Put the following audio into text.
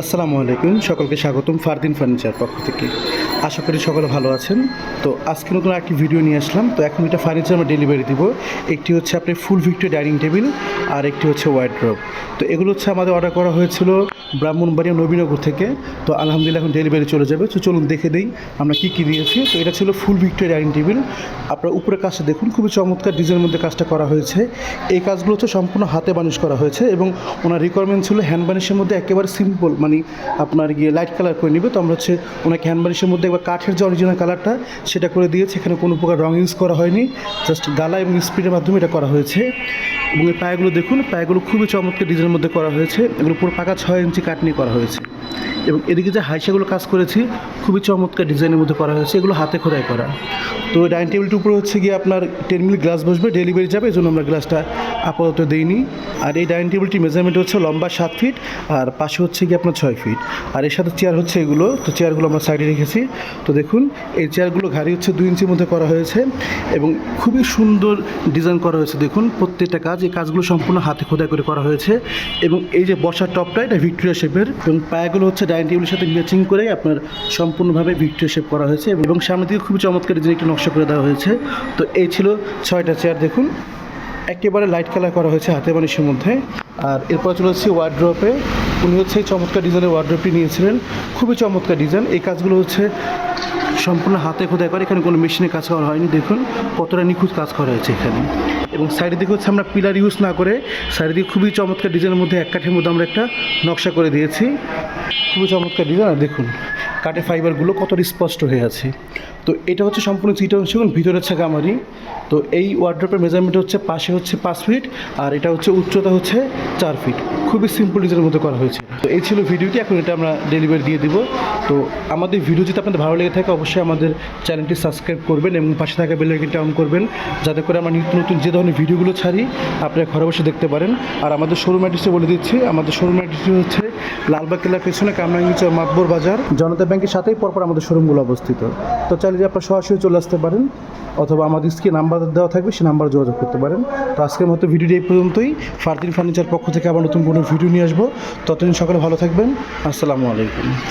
আসসালামু আলাইকুম, সকলকে স্বাগতম ফারদিন ফার্নিচার পক্ষ থেকে। আশা করি সকলে ভালো আছেন। তো আজকে নতুন একটি ভিডিও নিয়ে আসলাম। তো এখন এটা ফার্নিচার আমরা ডেলিভারি দিব। একটি হচ্ছে আপনি ফুল ভিক্টোর ডাইনিং টেবিল আর একটি হচ্ছে ওয়াইড্রপ তো এগুলো হচ্ছে আমাদের অর্ডার করা হয়েছিল ব্রাহ্মণবাড়িয়া নবীনগর থেকে। তো আলহামদুলিল্লাহ এখন ডেলিভারি চলে যাবে। তো চলুন দেখে দিই আমরা কী কী দিয়েছি। তো এটা ছিল ফুল ভিক্টোর ডাইনিং টেবিল আপনার উপরে কাজটা দেখুন, খুবই চমৎকার ডিজাইনের মধ্যে কাজটা করা হয়েছে। এই কাজগুলো হচ্ছে সম্পূর্ণ হাতে বানিশ করা হয়েছে এবং ওনার রিকোয়ারমেন্ট ছিল হ্যান্ড বানিশের মধ্যে একেবারে সিম্পল মানে আপনার গিয়ে লাইট কালার করে নেবে। তো আমরা হচ্ছে ওনাকে হ্যান্ড বানিশের মধ্যে একবার কাঠের যে অরিজিনাল কালারটা সেটা করে দিয়েছি। এখানে কোনো প্রকার রং ইউজ করা হয়নি। জাস্ট গালা এবং স্পিডের মাধ্যমে এটা করা হয়েছে। এবং এই পায়েগুলো দেখুন, পায়েগুলো খুবই চমৎকার ডিজাইনের মধ্যে করা হয়েছে। এগুলো পুরো পাকা ছয় ইঞ্চি কাটনি করা হয়েছে। এবং এদিকে যে হাইসাগুলো কাজ করেছি, খুবই চমৎকার ডিজাইনের মধ্যে করা হয়েছে। এগুলো হাতে খোদাই করা। তো ডাইনিং টেবিলটির উপরে হচ্ছে গিয়ে আপনার টেন মিল গ্লাস বসবে ডেলিভারি যাবে, এই জন্য আমরা গ্লাসটা আপাতত দিইনি। আর এই ডাইনিং টেবিলটির মেজারমেন্ট হচ্ছে লম্বা সাত ফিট আর পাশে হচ্ছে গিয়ে আপনার ছয় ফিট আর এর সাথে চেয়ার হচ্ছে এগুলো, তো চেয়ারগুলো আমরা সাইডে রেখেছি। তো দেখুন, এই চেয়ারগুলো ঘাড়ি হচ্ছে দুই ইঞ্চির মধ্যে করা হয়েছে এবং খুবই সুন্দর ডিজাইন করা হয়েছে। দেখুন, প্রত্যেকটা কাজ, এই কাজগুলো সম্পূর্ণ হাতে খোদাই করে করা হয়েছে। এবং এই যে বসার টপটা, এটা ভিক্টোরিয়া শেপের। এবং পায়াগুলো হচ্ছে ডাইনিং টেবিলের সাথে ম্যাচিং করে আপনার সম্পূর্ণভাবে ভিক্টোরিয়া শেপ করা হয়েছে এবং সামনে থেকে খুবই চমৎকার ডিজাইন একটি নকশা করে দেওয়া হয়েছে। তো এই ছিল ছয়টা চেয়ার দেখুন। একেবারে লাইট কালার করা হয়েছে হাতে বানিশের মধ্যে। আর এরপর চলে হচ্ছে ওয়ার্ড্রপে উনি হচ্ছে চমৎকার ডিজাইনের ওয়ার্ড্রপটি নিয়েছিলেন। খুবই চমৎকার ডিজাইন এই কাজগুলো হচ্ছে সম্পূর্ণ হাতে খোদাই করে। এখানে কোনো মেশিনে কাজ করা হয়নি। দেখুন কতটা নিখুঁত কাজ করা হয়েছে এখানে। এবং সাইডের দিকে হচ্ছে আমরা পিলার ইউজ না করে সাইডের দিকে খুবই চমৎকার ডিজাইনের মধ্যে এক কাঠের মধ্যে আমরা একটা নকশা করে দিয়েছি। খুবই চমৎকার ডিজাইন দেখুন। কাঠের ফাইবারগুলো কতটা স্পষ্ট হয়ে আছে? তো এটা হচ্ছে সম্পূর্ণ চিটা অংশ এবং ভিতরে হচ্ছে গামারি। তো এই ওয়ার্ড্রপের মেজারমেন্ট হচ্ছে, পাশে হচ্ছে পাঁচ ফিট আর এটা হচ্ছে উচ্চতা হচ্ছে চার ফিট খুবই সিম্পল ডিজাইনের মধ্যে করা হয়েছে। তো এই ছিল ভিডিওটি এখন এটা আমরা ডেলিভারি দিয়ে দিব। তো আমাদের ভিডিও যদি আপনাদের ভালো লেগে থাকে, অবশ্যই আমাদের চ্যানেলটি সাবস্ক্রাইব করবেন এবং পাশে থাকা বেল আইকনটা অন করবেন, যাতে করে আমরা নিত্য নতুন যে ধরনের ভিডিওগুলো ছাড়ি, আপনারা ঘরে বসে দেখতে পারেন। আর আমাদের শোরুম অ্যাড্রেসে বলে দিচ্ছি, আমাদের শোরুম অ্যাড্রেসটি হচ্ছে লালবাগ কেল্লার পেছনে কামরাঙ্গিচ মাতবর বাজার। জনতা ব্যাংকের সাথেই পরপর আমাদের শোরুমগুলো অবস্থিত। তো চাইলে যে আপনারা সরাসরি চলে আসতে পারেন, অথবা আমাদের স্ক্রিন নাম্বার দেওয়া থাকবে, সেই নাম্বার যোগাযোগ করতে পারেন। তো আজকের মতো ভিডিওটি এই পর্যন্তই। ফারদিন ফার্নিচার পক্ষ থেকে আবার নতুন কোনো ভিডিও নিয়ে আসব। ততদিন সকালে ভালো থাকবেন। আসসালামু আলাইকুম।